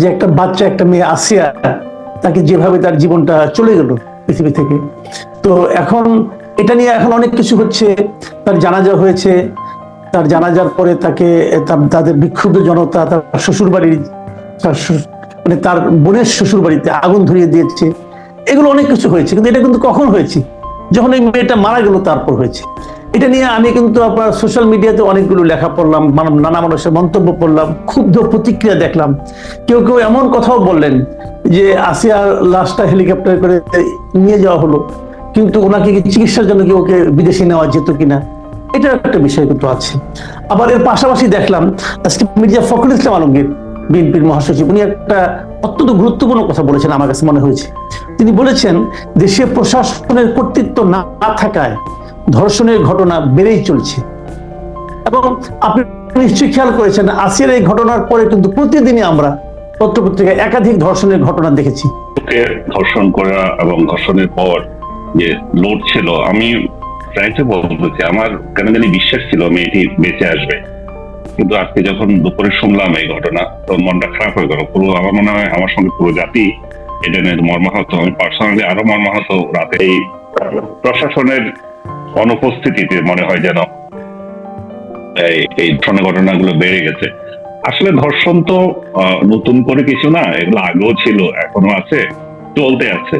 যে একটা বাচ্চা, একটা মেয়ে আসিয়া তাকে যেভাবে তার জীবনটা চলে গেল পৃথিবী থেকে। তো এখন এটা নিয়ে এখন অনেক কিছু হচ্ছে। তার জানাজা হয়েছে। তার জানাজার পরে তাকে তাদের বিক্ষুব্ধ জনতা, তার শ্বশুর বাড়ির তার মানে তার বোনের শ্বশুর বাড়িতে আগুন ধরিয়ে দিয়েছে। এগুলো অনেক কিছু হয়েছে, কিন্তু এটা কিন্তু কখন হয়েছে? যখন এই মেয়েটা মারা গেল, তারপর হয়েছে। এটা নিয়ে আমি কিন্তু আপনার সোশ্যাল মিডিয়াতে অনেকগুলো লেখা পড়লাম নানা মানুষের মন্তব্য পড়লাম, ক্ষুব্ধ প্রতিক্রিয়া দেখলাম। কেউ কেউ এমন কথাও বললেন যে আসিয়ার লাশটা হেলিকপ্টার করে নিয়ে যাওয়া হলো, কিন্তু ওনাকে চিকিৎসার জন্য কি ওকে বিদেশে নেওয়া যেত কিনা? এটা একটা বিষয় কিন্তু আছে। আবার এর পাশাপাশি দেখলাম, আজকে মির্জা ফখরুল ইসলাম আলমগীর, বিএনপির মহাসচিব, উনি একটা অত্যন্ত গুরুত্বপূর্ণ কথা বলেছেন, আমার কাছে মনে হয়েছে। তিনি বলেছেন, দেশে প্রশাসনের কর্তৃত্ব না না থাকায় ধর্ষণের ঘটনা বেড়েই চলছে। এবং আপনি নিশ্চয়ই খেয়াল করেছেন, আসিয়ার এই ঘটনার পরে কিন্তু প্রতিদিনই আমরা পত্রপত্রিকায় একাধিক ধর্ষণের ঘটনা দেখেছি। ধর্ষণ করা এবং ধর্ষণের পর যে লোড ছিল, আমি ফ্র্যাঙ্কলি বলতেছি আমার কেন জানি বিশ্বাস ছিল মেয়েটি বেঁচে আসবে। কিন্তু আজকে যখন দুপুরে শুনলাম এই ঘটনা তখন মনটা খারাপ হয়ে গেল। পুরো আমার মনে হয়, আমার সঙ্গে পুরো জাতি এটা নিয়ে মর্মাহত, আমি পার্সোনালি আরও মর্মাহত রাতে এই প্রশাসনের অনুপস্থিতিতে মনে হয় যেন এই ধরনের ঘটনাগুলো বেড়ে গেছে। আসলে ধর্ষণ তো নতুন করে কিছু না, এগুলো আগেও ছিল, এখনও আছে, চলতে আছে।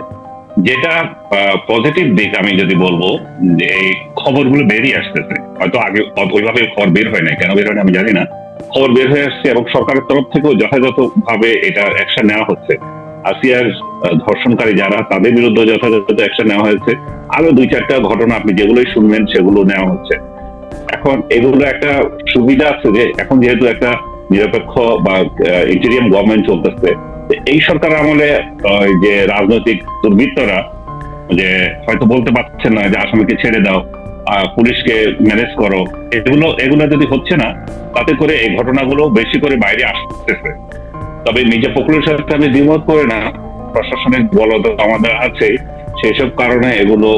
যেটা পজিটিভ দিক আমি যদি বলব, যে এই খবরগুলো বেরিয়ে আসতেছে, হয়তো আগে ওইভাবে খবর বের হয় না কেন বের হয় না আমি জানি না। খবর বের হয়ে আসছে এবং সরকারের তরফ থেকেও যথাযথ ভাবে এটা অ্যাকশন নেওয়া হচ্ছে। আসিয়ার ধর্ষণকারী যারা, তাদের বিরুদ্ধে যথাযথ অ্যাকশন নেওয়া হয়েছে। আরও দুই চারটা ঘটনা আপনি যেগুলোই শুনবেন সেগুলো নেওয়া হচ্ছে। এখন এগুলো একটা সুবিধা আছে যে এখন যেহেতু একটা নিরপেক্ষ বা ইন্টেরিয়াম গভর্নমেন্ট চলতেছে এই সরকার আমলে যে রাজনৈতিক দুর্বৃত্তরা, যে হয়তো বলতে পারছেন না যে আসামিকে ছেড়ে দাও পুলিশকে ম্যানেজ করো, এগুলো এগুলো যদি হচ্ছে না, তাতে করে এই ঘটনাগুলো বেশি করে বাইরে আসতেছে। তবে নিজে ফখরুলের সাথে আমি দ্বিমত করে না প্রশাসনিক বলদ আমাদের আছে, সেসব কারণে এগুলো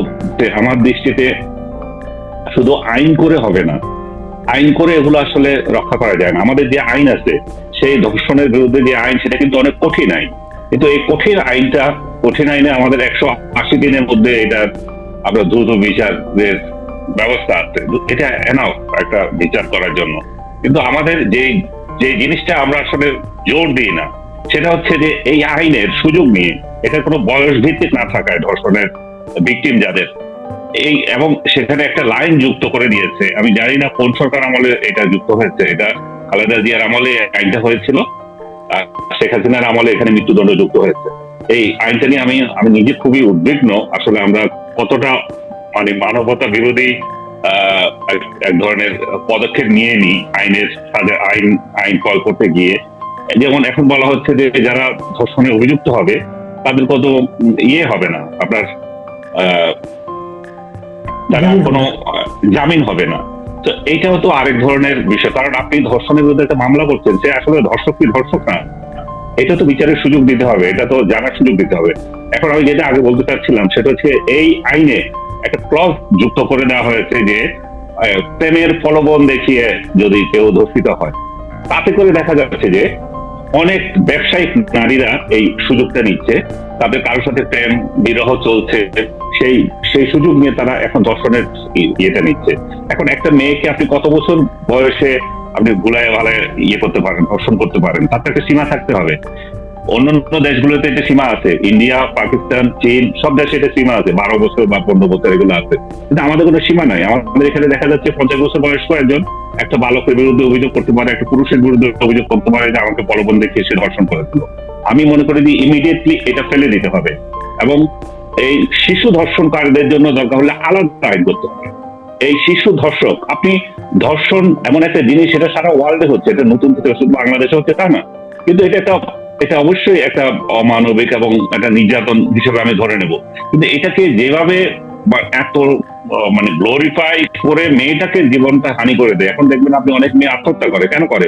আমার দৃষ্টিতে শুধু আইন করে হবে না, আইন করে এগুলো আসলে রক্ষা করা যায় না। আমাদের যে আইন আছে, সেই ধর্ষণের বিরুদ্ধে যে আইন, সেটা কিন্তু অনেক কঠিন আইন। কিন্তু এই কঠিন আইনটা, কঠিন আইনে আমাদের একশো আশি দিনের মধ্যে এটা আমরা দ্রুত বিচারের ব্যবস্থা আছে এটা এনাফ একটা বিচার করার জন্য। কিন্তু আমাদের যে যে জিনিসটা আমরা আসলে জোর দিই না, সেটা হচ্ছে যে এই আইনের সুযোগ নিয়ে এটা কোনো বয়স ভিত্তিক না থাকায় ধর্ষণের ভিকটিম যাদের, এই এবং সেখানে একটা লাইন যুক্ত করে দিয়েছে। আমি জানি না কোন সরকার আমলে এটা যুক্ত হয়েছে, এটা খালেদা জিয়ার আমলে আইনটা হয়েছিল, আর শেখ হাসিনার আমলে এখানে মৃত্যুদণ্ড যুক্ত হয়েছে। এই আইনটা নিয়ে আমি আমি নিজে খুবই উদ্বিগ্ন, আসলে আমরা কতটা মানে মানবতা বিরোধী এক- ধরনের পদক্ষেপ নিয়ে নি আইনের সাথে আইন আইন প্রয়োগ করতে গিয়ে। যেমন এখন বলা হচ্ছে যে যারা ধর্ষণে অভিযুক্ত হবে তাদের কত ইয়ে হবে না আপনার তারা জামিন কোনো জামিন হবে না। তো এইটাও তো আরেক ধরনের বিষয় কারণ আপনি ধর্ষণের বিরুদ্ধে একটা মামলা করছেন সে আসলে ধর্ষক কি ধর্ষক না? এটা তো বিচারের সুযোগ দিতে হবে এটা তো জানার সুযোগ দিতে হবে। এখন আমি যেটা আগে বলতে চাচ্ছিলাম সেটা হচ্ছে এই আইনে একটা ক্লজ যুক্ত করে দেওয়া হয়েছে যে প্রেমের প্রলোভন দেখিয়ে যদি কেউ ধর্ষিত হয়, তাতে করে দেখা যাচ্ছে যে অনেক ব্যবসায়িক নারীরা এই সুযোগটা নিচ্ছে। তাদের কারোর সাথে প্রেম, বিরহ চলছে, সেই সেই সুযোগ নিয়ে তারা এখন ধর্ষণের ইয়েটা নিচ্ছে। এখন একটা মেয়েকে আপনি কত বছর বয়সে আপনি গুলায় ভালায় ইয়ে করতে পারেন, ধর্ষণ করতে পারেন, তার তো একটা সীমা থাকতে হবে। অন্যান্য দেশগুলোতে একটা সীমা আছে। ইন্ডিয়া, পাকিস্তান, চীন, সব দেশে এটা সীমা আছে। বারো বছর বা পনেরো বছর এগুলো আছে। কিন্তু আমাদের কোনো সীমা নাই। আমাদের এখানে দেখা যাচ্ছে পঞ্চাশ বছর বয়স্ক একজন, একটা বালকের বিরুদ্ধে অভিযোগ করতে পারে, একটা পুরুষের বিরুদ্ধে অভিযোগ করতে পারে যে আমাকে প্রলোভন দেখিয়ে সে ধর্ষণ করেছিল। আমি মনে করি যে ইমিডিয়েটলি এটা ফেলে দিতে হবে। এবং এই শিশু ধর্ষণকারীদের জন্য দরকার হলে আলাদা আইন করতে হবে। এই শিশু ধর্ষক, আপনি ধর্ষণ এমন একটা জিনিস এটা সারা ওয়ার্ল্ডে হচ্ছে। এটা নতুন থেকে শুধু বাংলাদেশে হচ্ছে তা না। কিন্তু এটা একটা এটা অবশ্যই একটা অমানবিক এবং একটা নির্যাতন হিসেবে আমি ধরে নেব। কিন্তু এটাকে যেভাবে এত মানে গ্লোরিফাই করে মেয়েটাকে জীবনটা হানি করে দেয়, এখন দেখবেন আপনি অনেক মেয়ে আত্মহত্যা করে। কেন করে?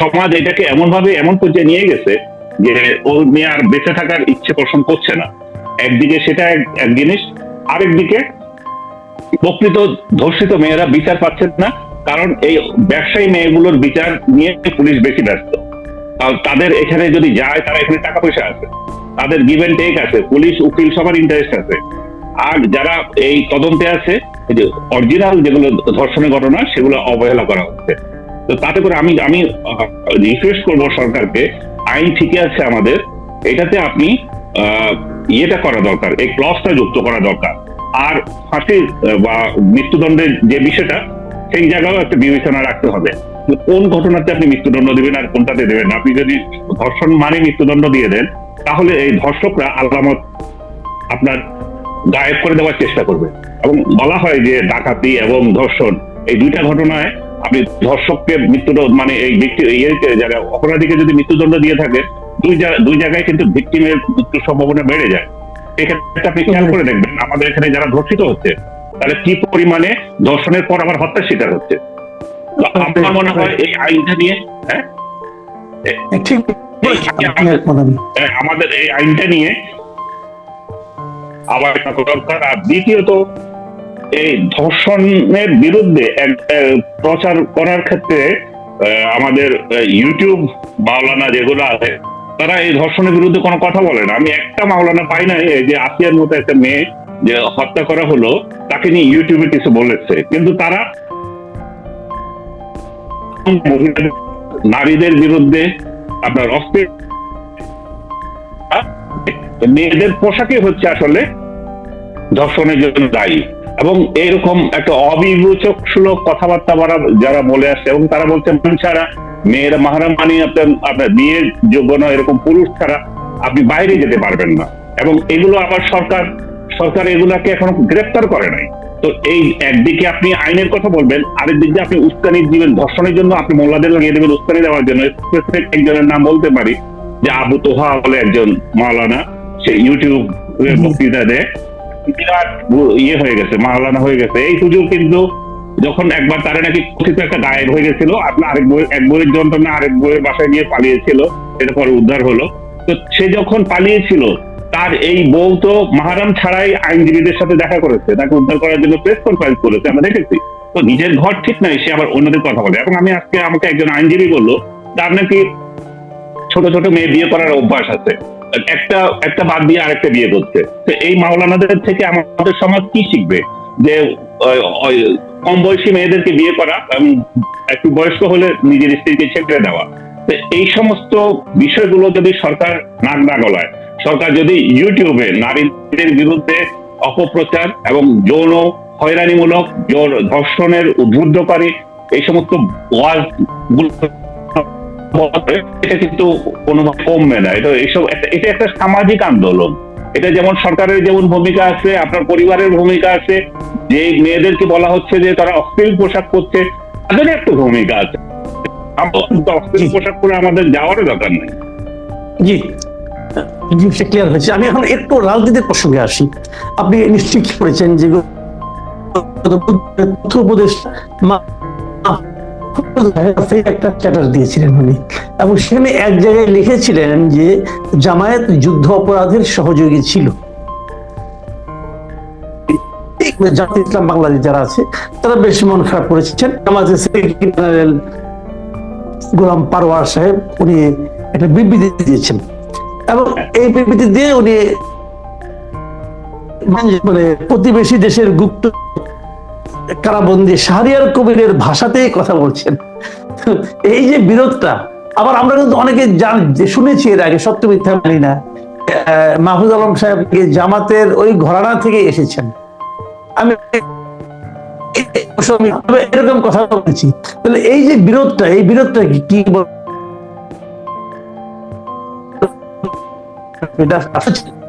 সমাজ এটাকে এমন ভাবে এমন পর্যায়ে নিয়ে গেছে যে ওর মেয়ে আর বেঁচে থাকার ইচ্ছে পোষণ করছে না। একদিকে সেটা এক জিনিস, আরেকদিকে প্রকৃত ধর্ষিত মেয়েরা বিচার পাচ্ছেন না, কারণ এই ব্যবসায়ী মেয়েগুলোর বিচার নিয়ে পুলিশ বেশি ব্যস্ত। তাদের এখানে যদি যায় তারা এখানে টাকা পয়সা আছে। তাদের গিভ এন্ড টেক আছে পুলিশ উকিল সবার ইন্টারেস্ট আছে। আর যারা এই তদন্তে আছে অরিজিনাল যেগুলো ধর্ষণের ঘটনা সেগুলো অবহেলা করা হচ্ছে। তো তাতে করে আমি আমি রিকোয়েস্ট করব সরকারকে আইন ঠিকই আছে আমাদের এটাতে আপনি ইয়েটা করা দরকার এই ক্লসটা যুক্ত করা দরকার। আর ফাঁসি আহ, বা মৃত্যুদণ্ডের যে বিষয়টা সেই জায়গাও একটা বিবেচনা রাখতে হবে কোন ঘটনাতে আপনি মৃত্যুদণ্ড দেবেন আর কোনটাতে দেবেন আপনি যদি ধর্ষণ মানে মৃত্যুদণ্ড দিয়ে দেন তাহলে এই ধর্ষকরা আলামত আপনার গায়েব করে দেওয়ার চেষ্টা করবে। এবং বলা হয় যে ডাকাতি এবং ধর্ষণ এই দুইটা ঘটনায় আপনি ধর্ষককে মৃত্যুদণ্ড মানে এই ব্যক্তি ইয়েকে যারা অপরাধীকে যদি মৃত্যুদণ্ড দিয়ে থাকে দুই দুই জায়গায় কিন্তু ভিক্টিমের মৃত্যুর সম্ভাবনা বেড়ে যায়। এক্ষেত্রে আপনি খেয়াল করে দেখবেন আমাদের এখানে যারা ধর্ষিত হচ্ছে তাহলে কি পরিমাণে ধর্ষণের পর আবার হত্যার শিকার হচ্ছে? আমার মনে হয় এই আইনটা নিয়ে হ্যাঁ? ঠিক। হ্যাঁ, আমাদের এই আইনটা নিয়ে আবার দরকার আর দ্বিতীয়ত এই ধর্ষণের বিরুদ্ধে প্রচার করার ক্ষেত্রে আমাদের ইউটিউব মাওলানা যেগুলো আছে তারা এই ধর্ষণের বিরুদ্ধে কোনো কথা বলে না। আমি একটা মাওলানা পাই এই যে আসিয়ার মতো একটা মেয়ে যে হত্যা করা হলো, তাকে নিয়ে ইউটিউবে কিছু বলেছে। কিন্তু তারা নারীদের বিরুদ্ধে আপনার অস্থির মেয়েদের পোশাকই হচ্ছে আসলে ধর্ষণের জন্য দায়ী। এবং এরকম একটা অবিবেচক সুলভ কথাবার্তা যারা যারা বলে আসছে, এবং তারা বলছে "মান ছাড়া মেয়েরা মাহারাম মানি আপনার আপনার বিয়ের যোগ্য নয়, এরকম পুরুষ ছাড়া আপনি বাইরে যেতে পারবেন না। এবং এগুলো আবার সরকার সরকার এগুলাকে এখনও গ্রেপ্তার করে নাই। তো এই একদিকে আপনি আইনের কথা বলবেন আরেক দিক দিয়ে আপনি উস্কানি দিবেন ধর্ষণের জন্য আপনি মোল্লাদের লাগিয়ে দেবেন উস্কানি দেওয়ার জন্য। Specific একজনের নাম বলতে পারি যে আবু তোহা বলে একজন মাওলানা সে ইউটিউব বক্তৃতা দেয়। বিরাট ইয়ে হয়ে গেছে মাওলানা হয়ে গেছে। এই সুযোগ কিন্তু যখন একবার তারা নাকি কথিত একটা গায়েব হয়ে গেছিল আপনার আরেক বই এক বইয়ের যন্ত্রণা আরেক বইয়ের বাসায় নিয়ে পালিয়েছিল এটা পরে উদ্ধার হলো। তো সে যখন পালিয়েছিল তার এই বউ তো মাহারাম ছাড়াই আইনজীবীদের সাথে দেখা করেছে, তাকে উদ্ধার করার জন্য প্রেস কনফারেন্স করেছে, আমরা দেখেছি। তো নিজের ঘর ঠিক নাই, সে আবার অন্যদের কথা বলে। এবং আমি আজকে আমাকে একজন আইনজীবী বলল, তার নাকি ছোট ছোট মেয়ে বিয়ে করার অভ্যাস আছে। একটা একটা বাদ দিয়ে আরেকটা বিয়ে করছে। তো এই মাওলানাদের থেকে আমাদের সমাজ কি শিখবে? যে কম বয়সী মেয়েদেরকে বিয়ে করা একটু বয়স্ক হলে নিজের স্ত্রীকে ছেড়ে দেওয়া। তো এই সমস্ত বিষয়গুলো যদি সরকার নাক না গলায় সরকার যদি ইউটিউবে নারীদের বিরুদ্ধে অপপ্রচার এবং যৌন হয়রানিমূলক ধর্ষণের উদ্বুদ্ধকারী এই সমস্ত এটা কিন্তু কমবে না। এটা এইসব এটা একটা সামাজিক আন্দোলন। এটা যেমন সরকারের যেমন ভূমিকা আছে, আপনার পরিবারের ভূমিকা আছে, যে মেয়েদেরকে বলা হচ্ছে যে তারা অশ্লীল পোশাক পরছে, তাদের একটা ভূমিকা আছে। অশ্লীল পোশাক পরে আমাদের যাওয়ারও দরকার নেই। জি। জি সে ক্লিয়ার হয়েছে। আমি এখন একটু রাজনীতির প্রসঙ্গে আসি। আপনি নিশ্চয়ই কি করেছেন যে একটা চ্যাটার দিয়েছিলেন উনি। এবং সেখানে এক জায়গায় লিখেছিলেন যে, জামায়াত যুদ্ধ অপরাধের সহযোগী ছিল। জামাত ইসলাম বাংলাদেশ যারা আছে, তারা বেশ মন খারাপ করেছেন। গোলাম পারওয়ার সাহেব, উনি একটা বিবৃতি দিয়েছেন। এবং এই বিবৃতি দিয়ে উনি মানে প্রতিবেশী দেশের গুপ্ত কারাবন্দি শাহরিয়ার কবিরের ভাষাতেই কথা বলছেন। এই যে বিরোধটা, আবার আমরা কিন্তু অনেকে জান শুনেছি এর আগে, সত্য মিথ্যা মানি না। মাহফুজ আলম সাহেব জামাতের ওই ঘরানা থেকে এসেছেন। আমি এরকম কথা বলছি। তাহলে এই যে বিরোধটা, এই বিরোধটা কি বল-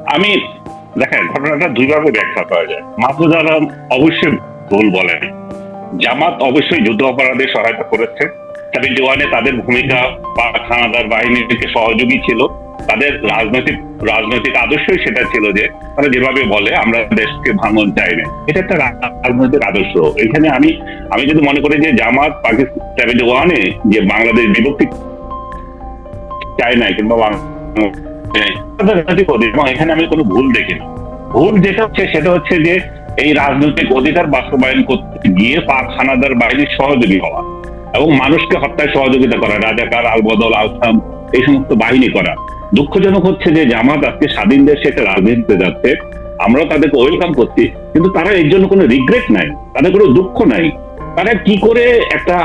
আমি, দেখেন, ঘটনাটা দুইভাবে ব্যাখ্যা করা যায়। মাহফুজ আলম অবশ্যই ভুল বলেন। জামাত অবশ্যই যুদ্ধ অপরাধে সহায়তা করেছে। সেভেন্টি ওয়ানে তাদের ভূমিকা বা খানাদার বাহিনীকে সহযোগী ছিল। তাদের রাজনৈতিক রাজনৈতিক আদর্শই সেটা ছিল যে, তারা যেভাবে বলে, আমরা দেশকে ভাঙন চাই না। এটা একটা রাজনৈতিক আদর্শ। এখানে আমি আমি যদি মনে করি যে জামাত পাকিস্তান ওয়ানে যে বাংলাদেশ বিভক্তি চায় না কিংবা এবং এখানে আমি কোনো ভুল দেখি না ভুল যেটা হচ্ছে সেটা হচ্ছে যে এই রাজনৈতিক অধিকার বাস্তবায়ন করতে গিয়ে পাক হানাদার বাহিনীর সহযোগী হওয়া এবং মানুষকে হত্যায় সহযোগিতা করা, রাজাকার আলবদল আলসাম এই সমস্ত বাহিনী করা। দুঃখজনক হচ্ছে যে জামাত আজকে স্বাধীন দেশে একটা রাজনীতিতে যাচ্ছে। আমরাও তাদেরকে ওয়েলকাম করছি, কিন্তু তারা এর জন্য কোনো রিগ্রেট নাই, তাদের কোনো দুঃখ নাই। তারা কি করে একটা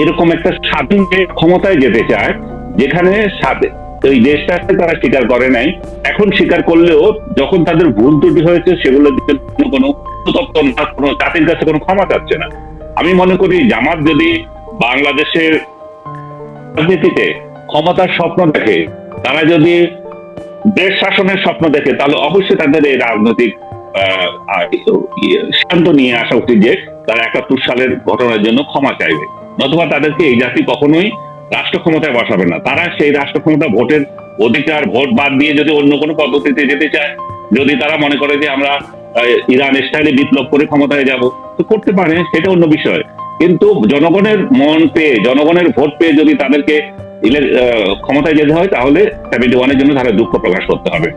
এরকম একটা স্বাধীন ক্ষমতায় যেতে চায়, যেখানে স্বাধীন ওই দেশটাকে তারা স্বীকার করে নাই। এখন স্বীকার করলেও যখন তাদের ভুল ত্রুটি হয়েছে সেগুলোর জন্য কোনো না কোনো জাতির কাছে কোনো ক্ষমা চাচ্ছে না। আমি মনে করি জামাত যদি বাংলাদেশের রাজনীতিতে ক্ষমতার স্বপ্ন দেখে তারা যদি দেশ শাসনের স্বপ্ন দেখে তাহলে অবশ্যই তাদের এই রাজনৈতিক আহ, ইয়ে, সিদ্ধান্ত নিয়ে আসা উচিত যে তারা একাত্তর সালের ঘটনার জন্য ক্ষমা চাইবে। নতুবা তাদেরকে এই জাতি কখনোই রাষ্ট্র ক্ষমতায় বসাবে না। তারা সেই রাষ্ট্র ক্ষমতা ভোটের অধিকার, ভোট বাদ দিয়ে যদি অন্য কোনো পদ্ধতিতে যেতে চায়, যদি তারা মনে করে যে আমরা ইরান স্টাইলে বিপ্লব করে ক্ষমতায় যাব, তো করতে পারে, সেটা অন্য বিষয়। কিন্তু জনগণের মন পেয়ে, জনগণের ভোট পেয়ে যদি তাদেরকে ক্ষমতায় যেতে হয়, তাহলে সেভেন্টি ওয়ানের জন্য তারা দুঃখ প্রকাশ করতে হবে।